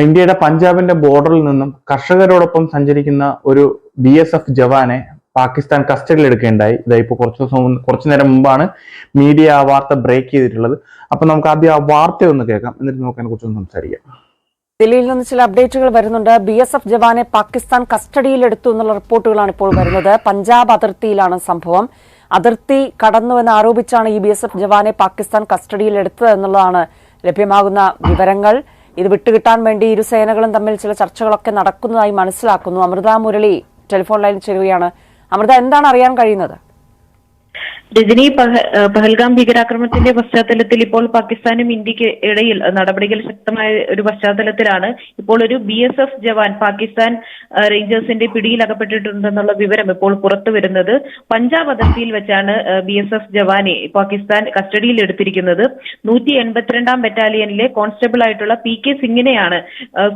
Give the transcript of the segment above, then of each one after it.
ഇന്ത്യയുടെ പഞ്ചാബിന്റെ ബോർഡറിൽ നിന്നും കർഷകരോടൊപ്പം സഞ്ചരിക്കുന്ന ഒരു ബി എസ് എഫ് ജവാനെ പാകിസ്ഥാൻ കസ്റ്റഡിയിൽ ഇതാ ഇപ്പോൾ കുറച്ച് ദിവസം കുറച്ചു നേരം മുമ്പാണ് മീഡിയ ആ വാർത്ത ബ്രേക്ക് ചെയ്തിട്ടുള്ളത്. അപ്പൊ നമുക്ക് ആദ്യം ആ വാർത്ത ഒന്ന് കേൾക്കാം. എന്നിട്ട് നമുക്ക് കുറിച്ചൊന്ന് സംസാരിക്കാം. ദില്ലിയിൽ നിന്ന് ചില അപ്ഡേറ്റുകൾ വരുന്നുണ്ട്. ബി എസ് എഫ് ജവാനെ പാകിസ്ഥാൻ കസ്റ്റഡിയിലെടുത്തു എന്നുള്ള റിപ്പോർട്ടുകളാണ് ഇപ്പോൾ വരുന്നത്. പഞ്ചാബ് അതിർത്തിയിലാണ് സംഭവം. അതിർത്തി കടന്നുവെന്ന് ആരോപിച്ചാണ് ഈ ബി എസ് എഫ് ജവാനെ പാകിസ്ഥാൻ കസ്റ്റഡിയിലെടുത്തത് എന്നുള്ളതാണ് ലഭ്യമാകുന്ന വിവരങ്ങൾ. ഇത് വിട്ടുകിട്ടാൻ വേണ്ടി ഇരു സേനകളും തമ്മിൽ ചില ചർച്ചകളൊക്കെ നടക്കുന്നതായി മനസ്സിലാക്കുന്നു. അമൃത മുരളി ടെലിഫോൺ ലൈനിൽ ചേരുകയാണ്. അമൃത എന്താണ് അറിയാൻ കഴിയുന്നത്? രജനി പഹൽഗാം ഭീകരാക്രമണത്തിന്റെ പശ്ചാത്തലത്തിൽ ഇപ്പോൾ പാകിസ്ഥാനും ഇന്ത്യയ്ക്ക് ഇടയിൽ നടപടികൾ ശക്തമായ ഒരു പശ്ചാത്തലത്തിലാണ്. ഇപ്പോൾ ഒരു ബി എസ് എഫ് ജവാൻ പാകിസ്ഥാൻ റേഞ്ചേഴ്സിന്റെ പിടിയിൽ അകപ്പെട്ടിട്ടുണ്ടെന്നുള്ള വിവരം ഇപ്പോൾ പുറത്തു വരുന്നത്. പഞ്ചാബ് അതിർത്തിയിൽ വെച്ചാണ് ബി എസ് എഫ് ജവാനെ പാകിസ്ഥാൻ കസ്റ്റഡിയിൽ എടുത്തിരിക്കുന്നത്. നൂറ്റി എൺപത്തിരണ്ടാം ബറ്റാലിയനിലെ കോൺസ്റ്റബിൾ ആയിട്ടുള്ള പി കെ സിംഗിനെയാണ്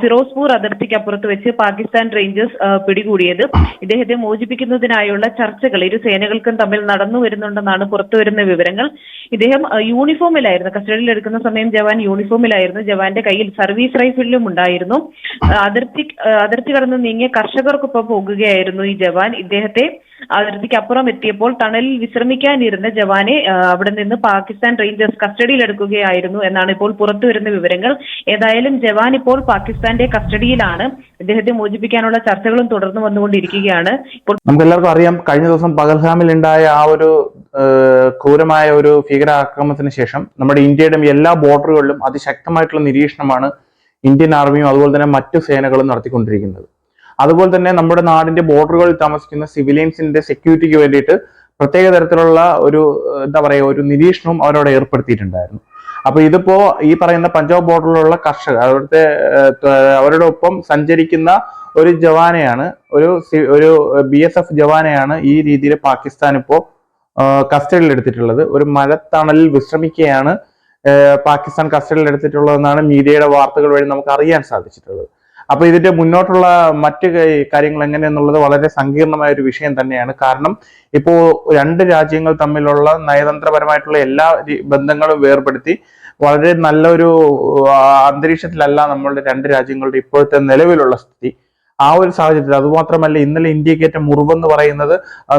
ഫിറോസ്പൂർ അതിർത്തിക്കപ്പുറത്ത് വെച്ച് പാകിസ്ഥാൻ റേഞ്ചേഴ്സ് പിടികൂടിയത്. ഇദ്ദേഹത്തെ മോചിപ്പിക്കുന്നതിനായുള്ള ചർച്ചകൾ ഇരു സേനകൾക്കും തമ്മിൽ നടന്നു വരുന്നുണ്ടെന്നാണ് പുറത്തുവരുന്ന വിവരങ്ങൾ. ഇദ്ദേഹം യൂണിഫോമിലായിരുന്നു. കസ്റ്റഡിയിൽ എടുക്കുന്ന സമയം ജവാൻ യൂണിഫോമിലായിരുന്നു. ജവാന്റെ കയ്യിൽ സർവീസ് റൈഫിലും ഉണ്ടായിരുന്നു. അതിർത്തി അതിർത്തി കടന്ന് നീങ്ങിയ കർഷകർക്കൊപ്പം പോകുകയായിരുന്നു ഈ ജവാൻ. ഇദ്ദേഹത്തെ അതിർത്തിക്ക് അപ്പുറം എത്തിയപ്പോൾ തണലിൽ വിശ്രമിക്കാനിരുന്ന ജവാനെ അവിടെ നിന്ന് പാകിസ്ഥാൻ റേഞ്ചേഴ്സ് കസ്റ്റഡിയിൽ എടുക്കുകയായിരുന്നു എന്നാണ് ഇപ്പോൾ പുറത്തു വരുന്ന വിവരങ്ങൾ. ഏതായാലും ജവാൻ ഇപ്പോൾ പാകിസ്ഥാന്റെ കസ്റ്റഡിയിലാണ്. ഇദ്ദേഹത്തെ മോചിപ്പിക്കാനുള്ള ചർച്ചകളും തുടർന്നു വന്നുകൊണ്ടിരിക്കുകയാണ്. ഇപ്പോൾ നമുക്ക് എല്ലാവർക്കും അറിയാം കഴിഞ്ഞ ദിവസം പകൽഹാമിൽ ഉണ്ടായ ആ ഒരു ക്രൂരമായ ഒരു ഭീകരാക്രമണത്തിന് ശേഷം നമ്മുടെ ഇന്ത്യയുടെ എല്ലാ ബോർഡറുകളിലും അതിശക്തമായിട്ടുള്ള നിരീക്ഷണമാണ് ഇന്ത്യൻ ആർമിയും അതുപോലെ തന്നെ മറ്റു സേനകളും നടത്തിക്കൊണ്ടിരിക്കുന്നത്. അതുപോലെ തന്നെ നമ്മുടെ നാടിന്റെ ബോർഡറുകളിൽ താമസിക്കുന്ന സിവിലിയൻസിന്റെ സെക്യൂരിറ്റിക്ക് വേണ്ടിയിട്ട് പ്രത്യേക തരത്തിലുള്ള ഒരു എന്താ പറയുക ഒരു നിരീക്ഷണവും അവരവിടെ ഏർപ്പെടുത്തിയിട്ടുണ്ടായിരുന്നു. അപ്പൊ ഇതിപ്പോ ഈ പറയുന്ന പഞ്ചാബ് ബോർഡറിലുള്ള കർഷകർ അവിടുത്തെ അവരുടെ ഒപ്പം സഞ്ചരിക്കുന്ന ഒരു ജവാനെയാണ് ഒരു ഒരു ബി എസ് എഫ് ജവാനെയാണ് ഈ രീതിയിൽ പാകിസ്ഥാൻ ഇപ്പോ കസ്റ്റഡിയിൽ എടുത്തിട്ടുള്ളത്. ഒരു മഴത്തണലിൽ വിശ്രമിക്കുകയാണ് പാകിസ്ഥാൻ കസ്റ്റഡിയിൽ എടുത്തിട്ടുള്ളതെന്നാണ് മീഡിയയുടെ വാർത്തകൾ വഴി നമുക്ക് അറിയാൻ സാധിച്ചിട്ടുള്ളത്. അപ്പൊ ഇതിന്റെ മുന്നോട്ടുള്ള മറ്റ് കാര്യങ്ങൾ എങ്ങനെയെന്നുള്ളത് വളരെ സങ്കീർണമായ ഒരു വിഷയം തന്നെയാണ്. കാരണം ഇപ്പോ രണ്ട് രാജ്യങ്ങൾ തമ്മിലുള്ള നയതന്ത്രപരമായിട്ടുള്ള എല്ലാ ബന്ധങ്ങളും വേർപെടുത്തി വളരെ നല്ലൊരു അന്തരീക്ഷത്തിലല്ല നമ്മളുടെ രണ്ട് രാജ്യങ്ങളുടെ ഇപ്പോഴത്തെ നിലവിലുള്ള സ്ഥിതി. ആ ഒരു സാഹചര്യത്തിൽ അതുമാത്രമല്ല ഇന്നലെ ഇന്ത്യക്കേറ്റ മുറിവെന്ന് പറയുന്നത്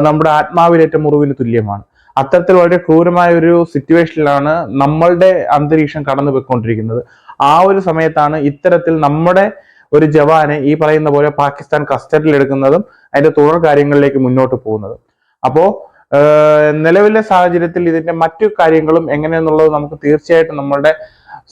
നമ്മുടെ ആത്മാവിലേറ്റ മുറിവിന് തുല്യമാണ്. അത്തരത്തിൽ വളരെ ക്രൂരമായ ഒരു സിറ്റുവേഷനിലാണ് നമ്മളുടെ അന്തരീക്ഷം കടന്നു പോയിക്കൊണ്ടിരിക്കുന്നത് ആ ഒരു സമയത്താണ് ഇത്തരത്തിൽ നമ്മുടെ ഒരു ജവാനെ ഈ പറയുന്ന പോലെ പാകിസ്ഥാൻ കസ്റ്റഡിയിൽ എടുക്കുന്നതും അതിന്റെ തുടർ കാര്യങ്ങളിലേക്ക് മുന്നോട്ട് പോകുന്നത്. അപ്പോ നിലവിലെ സാഹചര്യത്തിൽ ഇതിന്റെ മറ്റു കാര്യങ്ങളും എങ്ങനെയെന്നുള്ളത് നമുക്ക് തീർച്ചയായിട്ടും നമ്മളുടെ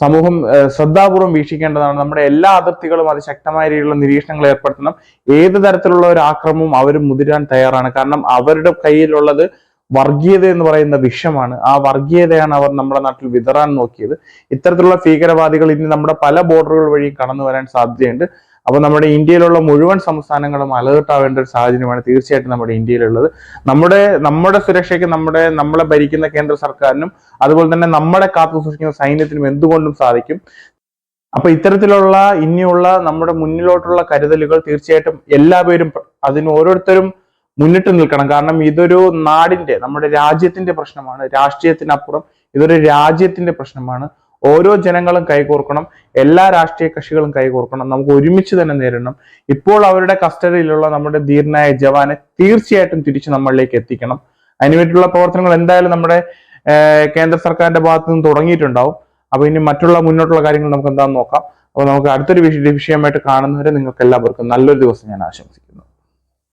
സമൂഹം ശ്രദ്ധാപൂർവം വീക്ഷിക്കേണ്ടതാണ്. നമ്മുടെ എല്ലാ അതിർത്തികളും അതിശക്തമായ രീതിയിലുള്ള നിരീക്ഷണങ്ങൾ ഏർപ്പെടുത്തണം. ഏത് തരത്തിലുള്ള ഒരു ആക്രമവും അവർ മുതിരാൻ തയ്യാറാണ്. കാരണം അവരുടെ കയ്യിലുള്ളത് വർഗീയത എന്ന് പറയുന്ന വിഷമാണ്. ആ വർഗീയതയാണ് അവർ നമ്മുടെ നാട്ടിൽ വിതറാൻ നോക്കിയത്. ഇത്തരത്തിലുള്ള ഭീകരവാദികൾ ഇനി നമ്മുടെ പല ബോർഡറുകൾ വഴി കടന്നു വരാൻ സാധ്യതയുണ്ട്. അപ്പൊ നമ്മുടെ ഇന്ത്യയിലുള്ള മുഴുവൻ സംസ്ഥാനങ്ങളും അലേർട്ട് ആവേണ്ട ഒരു സാഹചര്യമാണ് തീർച്ചയായിട്ടും നമ്മുടെ ഇന്ത്യയിലുള്ളത്. നമ്മുടെ നമ്മുടെ സുരക്ഷയ്ക്ക് നമ്മുടെ നമ്മളെ ഭരിക്കുന്ന കേന്ദ്ര സർക്കാരിനും അതുപോലെ തന്നെ നമ്മളെ കാത്തു സൂക്ഷിക്കുന്ന സൈന്യത്തിനും എന്തുകൊണ്ടും സാധിക്കും. അപ്പൊ ഇത്തരത്തിലുള്ള ഇനിയുള്ള നമ്മുടെ മുന്നിലോട്ടുള്ള കരുതലുകൾ തീർച്ചയായിട്ടും എല്ലാവരും അതിന് ഓരോരുത്തരും മുന്നിട്ട് നിൽക്കണം. കാരണം ഇതൊരു നാടിന്റെ നമ്മുടെ രാജ്യത്തിന്റെ പ്രശ്നമാണ്. രാഷ്ട്രീയത്തിനപ്പുറം ഇതൊരു രാജ്യത്തിന്റെ പ്രശ്നമാണ്. ഓരോ ജനങ്ങളും കൈകോർക്കണം എല്ലാ രാഷ്ട്രീയ കക്ഷികളും കൈകോർക്കണം നമുക്ക് ഒരുമിച്ച് തന്നെ നേരിടണം. ഇപ്പോൾ അവരുടെ കസ്റ്റഡിയിലുള്ള നമ്മുടെ ധീരനായ ജവാനെ തീർച്ചയായിട്ടും തിരിച്ച് നമ്മളിലേക്ക് എത്തിക്കണം. അതിനുവേണ്ടിയുള്ള പ്രവർത്തനങ്ങൾ എന്തായാലും നമ്മുടെ കേന്ദ്ര സർക്കാരിന്റെ ഭാഗത്ത് നിന്ന് തുടങ്ങിയിട്ടുണ്ടാവും. അപ്പൊ ഇനി മറ്റുള്ള മുന്നോട്ടുള്ള കാര്യങ്ങൾ നമുക്ക് എന്താണെന്ന് നോക്കാം. അപ്പൊ നമുക്ക് അടുത്തൊരു വിഷയ- വിഷയമായിട്ട് കാണുന്നവരെ നിങ്ങൾക്ക് എല്ലാവർക്കും നല്ലൊരു ദിവസം ഞാൻ ആശംസിക്കുന്നു.